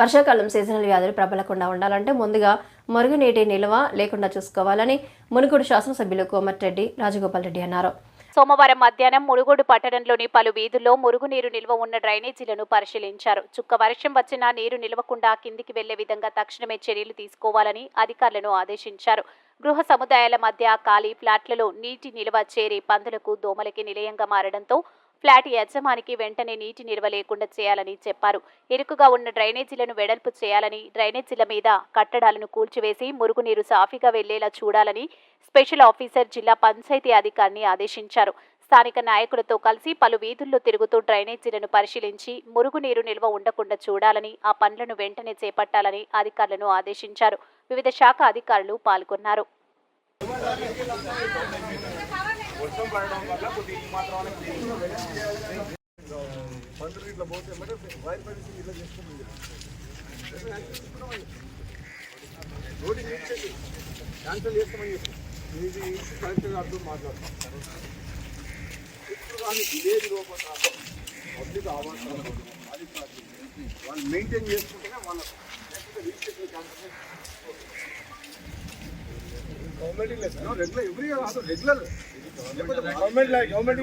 వర్షాకాలం సీజనల్ వ్యాధులు ప్రబలకుండా ఉండాలంటే ముందుగా మురుగునీటి నిల్వ లేకుండా చూసుకోవాలని మునుగుడు శాసనసభ్యులు కోమటిరెడ్డి రాజగోపాల్ రెడ్డి అన్నారు. సోమవారం మధ్యాహ్నం మునుగోడు పట్టణంలోని పలు వీధుల్లో మురుగునీరు నిల్వ ఉన్న డ్రైనేజీలను పరిశీలించారు. చుక్క వర్షం వచ్చినా నీరు నిల్వకుండా కిందికి వెళ్ళే విధంగా తక్షణమే చర్యలు తీసుకోవాలని అధికారులను ఆదేశించారు. గృహ సముదాయాల మధ్య ఖాళీ ఫ్లాట్లలో నీటి నిల్వ చేరి పందులకు దోమలకి నిలయంగా మారడంతో ఫ్లాట్ యజమానికి వెంటనే నీటి నిల్వ లేకుండా చేయాలని చెప్పారు. ఇరుకుగా ఉన్న డ్రైనేజీలను వెడల్పు చేయాలని డ్రైనేజీల మీద కట్టడాలను కూల్చివేసి మురుగునీరు సాఫీగా వెళ్ళేలా చూడాలని స్పెషల్ ఆఫీసర్ జిల్లా పంచాయతీ అధికారిని ఆదేశించారు. స్థానిక నాయకులతో కలిసి పలు వీధుల్లో తిరుగుతూ డ్రైనేజీలను పరిశీలించి మురుగునీరు నిల్వ ఉండకుండా చూడాలని ఆ పనులను వెంటనే చేపట్టాలని అధికారులను ఆదేశించారు. వివిధ శాఖ అధికారులు పాల్గొన్నారు. మంత్రి ఇట్లా పోతే మరి వైర్ పరిస్థితి ఇట్లా చేసుకుంటుంది నోటీస్ ఇచ్చేది క్యాన్సిల్ చేస్తామని చెప్పి. ఇది కలెక్టర్ గారితో మాట్లాడతాం. ఇప్పుడు కానీ విలేజ్ లోపల పబ్లిక్ ఆవాసం వాళ్ళు మెయింటైన్ చేసుకుంటేనే వాళ్ళ లేకపోతే registration cancel government regular every regular లేకపోతే గవర్నమెంట్ గవర్నమెంట్